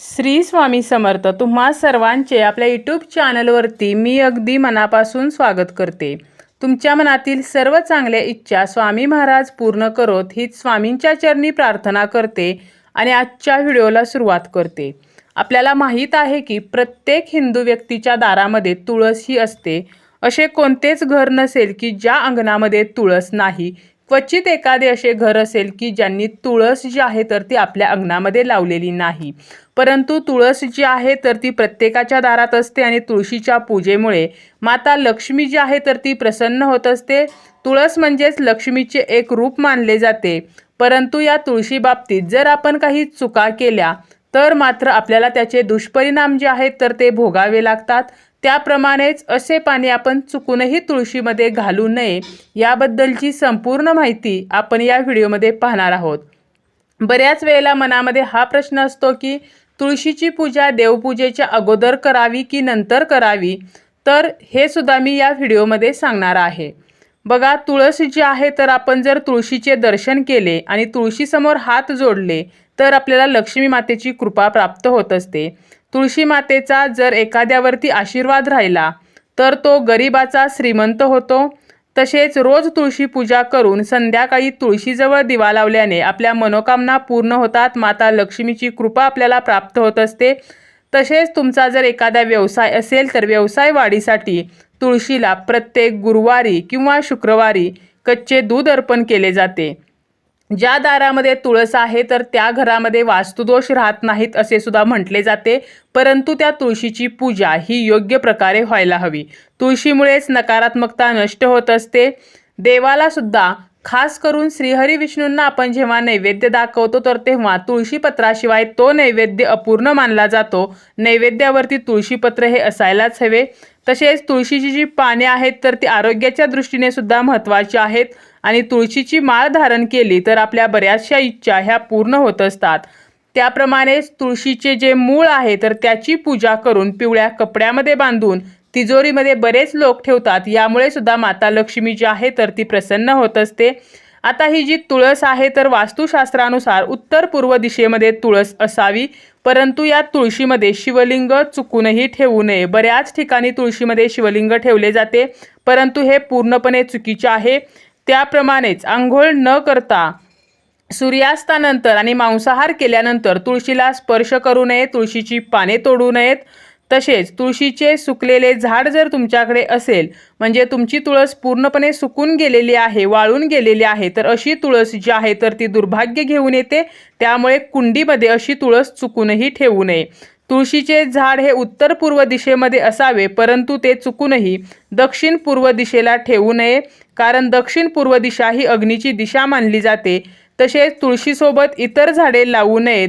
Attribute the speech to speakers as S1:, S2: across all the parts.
S1: श्री स्वामी समर्थ तुम्हा सर्वांचे आपल्या यूट्यूब चॅनलवरती मी अगदी मनापासून स्वागत करते. तुमच्या मनातील सर्व चांगल्या इच्छा स्वामी महाराज पूर्ण करोत हीच स्वामींच्या चरणी प्रार्थना करते आणि आजच्या व्हिडिओला सुरुवात करते. आपल्याला माहीत आहे की प्रत्येक हिंदू व्यक्तीच्या दारामध्ये तुळस ही असते. असे कोणतेच घर नसेल की ज्या अंगणामध्ये तुळस नाही क्वचित एखादे असे घर असेल की ज्यांनी तुळस जी आहे तर ती आपल्या अंगणामध्ये लावलेली नाही. परंतु तुळस जी आहे तर ती प्रत्येकाच्या दारात असते आणि तुळशीच्या पूजेमुळे माता लक्ष्मी जी आहे तर ती प्रसन्न होत असते. तुळस म्हणजेच लक्ष्मीचे एक रूप मानले जाते. परंतु या तुळशी बाबतीत जर आपण काही चुका केल्या तर मात्र आपल्याला त्याचे दुष्परिणाम जे आहेत तर ते भोगावे लागतात. त्याप्रमाणेच असे पाणी आपण चुकूनही तुळशीमध्ये घालू नये याबद्दलची संपूर्ण माहिती आपण या व्हिडिओमध्ये पाहणार आहोत. बऱ्याच वेळेला मनामध्ये हा प्रश्न असतो की तुळशीची पूजा देवपूजेच्या अगोदर करावी की नंतर करावी? तर हे सुद्धा मी या व्हिडिओमध्ये सांगणार आहे. बघा तुळस जी आहे तर आपण जर तुळशीचे दर्शन केले आणि तुळशीसमोर हात जोडले तर आपल्याला लक्ष्मी मातेची कृपा प्राप्त होत असते. तुळशी मातेचा जर एखाद्यावरती आशीर्वाद राहिला तर तो गरिबाचा श्रीमंत होतो. तसेच रोज तुळशी पूजा करून संध्याकाळी तुळशीजवळ दिवा लावल्याने आपल्या मनोकामना पूर्ण होतात माता लक्ष्मीची कृपा आपल्याला प्राप्त होत असते. तसेच तुमचा जर एखादा व्यवसाय असेल तर व्यवसाय वाढीसाठी तुळशीला प्रत्येक गुरुवारी किंवा शुक्रवारी कच्चे दूध अर्पण केले जाते. ज्या दारामध्ये तुळस आहे तर त्या घरामध्ये वास्तुदोष राहत नाहीत असे सुद्धा म्हटले जाते. परंतु त्या तुळशीची पूजा ही योग्य प्रकारे व्हायला हवी. तुळशीमुळेच नकारात्मकता नष्ट होत असते. देवाला सुद्धा खास करून श्रीहरी विष्णूंना आपण जेव्हा नैवेद्य दाखवतो तर तेव्हा तुळशीपत्राशिवाय तो नैवेद्य अपूर्ण मानला जातो. नैवेद्यावरती तुळशीपत्र हे असायलाच हवे. तसेच तुळशीची जी पाने आहेत तर ती आरोग्याच्या दृष्टीने सुद्धा महत्त्वाची आहेत. आणि तुळशीची माळ धारण केली तर आपल्या बऱ्याचशा इच्छा ह्या पूर्ण होत असतात. त्याप्रमाणेच तुळशीचे जे मूळ आहे तर त्याची पूजा करून पिवळ्या कपड्यामध्ये बांधून तिजोरीमध्ये बरेच लोक ठेवतात. यामुळे सुद्धा माता लक्ष्मी जी आहे तर ती प्रसन्न होत असते. आता ही जी तुळस आहे तर वास्तुशास्त्रानुसार उत्तर पूर्व दिशेमध्ये तुळस असावी परंतु या तुळशीमध्ये शिवलिंग चुकूनही ठेवू नये. बऱ्याच ठिकाणी तुळशीमध्ये शिवलिंग ठेवले जाते परंतु हे पूर्णपणे चुकीचे आहे. त्याप्रमाणेच आंघोळ न करता सूर्यास्तानंतर आणि मांसाहार केल्यानंतर तुळशीला स्पर्श करू नये तुळशीची पाने तोडू नयेत. तसेच तुळशीचे सुकलेले झाड जर तुमच्याकडे असेल म्हणजे तुमची तुळस पूर्णपणे सुकून गेलेली आहे वाळून गेलेली आहे तर अशी तुळस जी आहे तर ती दुर्भाग्य घेऊन येते. त्यामुळे कुंडीमध्ये अशी तुळस चुकूनही ठेवू नये. तुळशीचे झाड हे उत्तर पूर्व दिशेमध्ये असावे परंतु ते चुकूनही दक्षिण पूर्व दिशेला ठेवू नये कारण दक्षिण पूर्व दिशा ही अग्नीची दिशा मानली जाते. तसेच तुळशीसोबत इतर झाडे लावू नयेत.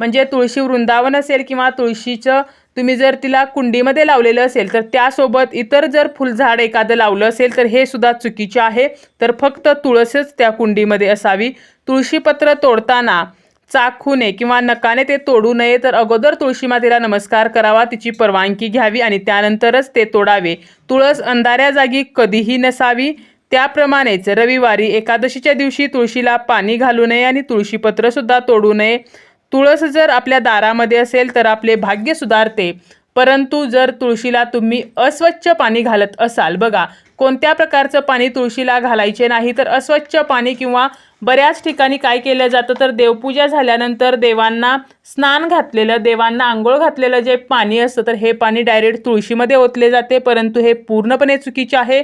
S1: म्हणजे तुळशी वृंदावन असेल किंवा तुळशीचं तुम्ही जर तिला कुंडीमध्ये लावलेलं असेल तर त्यासोबत इतर जर फुलझाड एखादं लावलं असेल तर हे सुद्धा चुकीचे आहे. तर फक्त तुळसच त्या कुंडीमध्ये असावी. तुळशीपत्र तोडताना चाखू नये किंवा नकाने ते तोडू नये तर अगोदर तुळशी मातेला नमस्कार करावा तिची परवानगी घ्यावी आणि त्यानंतरच ते तोडावे. तुळस अंधाऱ्या जागी कधीही नसावी. त्याप्रमाणेच रविवारी एकादशीच्या दिवशी तुळशीला पाणी घालू नये आणि तुळशीपत्रसुद्धा तोडू नये. तुळस जर आपल्या दारामध्ये असेल तर आपले भाग्य सुधारते. परंतु जर तुळशीला तुम्ही अस्वच्छ पाणी घालत असाल बघा कोणत्या प्रकारचं पाणी तुळशीला घालायचे नाही तर अस्वच्छ पाणी किंवा बऱ्याच ठिकाणी काय केलं जातं तर देवपूजा झाल्यानंतर देवांना स्नान घातलेलं देवांना आंघोळ घातलेलं जे पाणी असतं तर हे पाणी डायरेक्ट तुळशीमध्ये ओतले जाते परंतु हे पूर्णपणे चुकीचे आहे.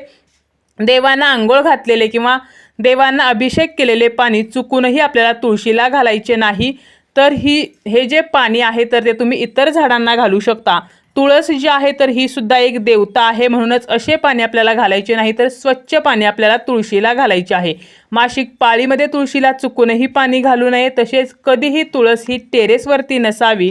S1: देवांना आंघोळ घातलेले किंवा देवांना अभिषेक केलेले पाणी चुकूनही आपल्याला तुळशीला घालायचे नाही. तर ही हे जे पाणी आहे तर ते तुम्ही इतर झाडांना घालू शकता. तुळस जी आहे तर ही सुद्धा एक देवता आहे. म्हणूनच असे पाणी आपल्याला घालायचे नाही तर स्वच्छ पाणी आपल्याला तुळशीला घालायचे आहे. मासिक पाळीमध्ये तुळशीला चुकूनही पाणी घालू नये तसेच कधीही तुळस ही टेरेसवरती नसावी.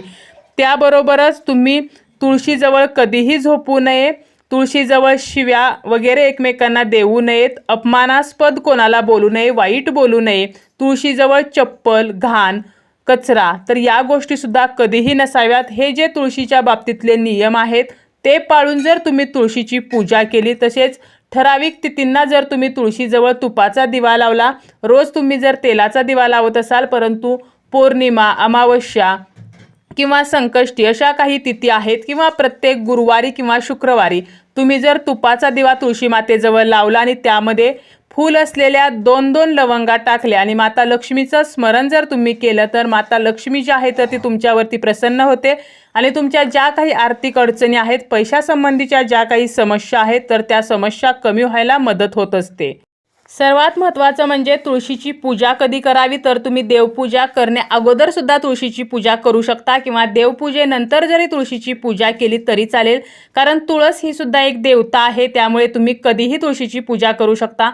S1: त्याबरोबरच तुम्ही तुळशीजवळ कधीही झोपू नये तुळशीजवळ शिव्या वगैरे एकमेकांना देऊ नयेत अपमानास्पद कोणाला बोलू नये वाईट बोलू नये. तुळशीजवळ चप्पल घाण कचरा. तर या गोष्टीसुद्धा कधीही नसाव्यात. हे जे तुळशीच्या बाबतीतले नियम आहेत ते पाळून जर तुम्ही तुळशीची पूजा केली तसेच ठराविक तिथींना जर तुम्ही तुळशीजवळ तुपाचा दिवा लावला रोज तुम्ही जर तेलाचा दिवा लावत असाल परंतु पौर्णिमा अमावस्या किंवा संकष्टी अशा काही तिथी आहेत किंवा प्रत्येक गुरुवारी किंवा शुक्रवारी तुम्ही जर तुपाचा दिवा तुळशी मातेजवळ लावला आणि त्यामध्ये फूल असलेल्या दोन दोन लवंगा टाकल्या आणि माता लक्ष्मीचं स्मरण जर तुम्ही केलं तर माता लक्ष्मी जी आहे तर ती तुमच्यावरती प्रसन्न होते. आणि तुमच्या ज्या काही आर्थिक अडचणी आहेत पैशासंबंधीच्या ज्या काही समस्या आहेत तर त्या समस्या कमी व्हायला मदत होत असते. सर्वात महत्त्वाचं म्हणजे तुळशीची पूजा कधी करावी? तर तुम्ही देवपूजा करण्या अगोदर सुद्धा तुळशीची पूजा करू शकता किंवा देवपूजेनंतर जरी तुळशीची पूजा केली तरी चालेल. कारण तुळस ही सुद्धा एक देवता आहे त्यामुळे तुम्ही कधीही तुळशीची पूजा करू शकता.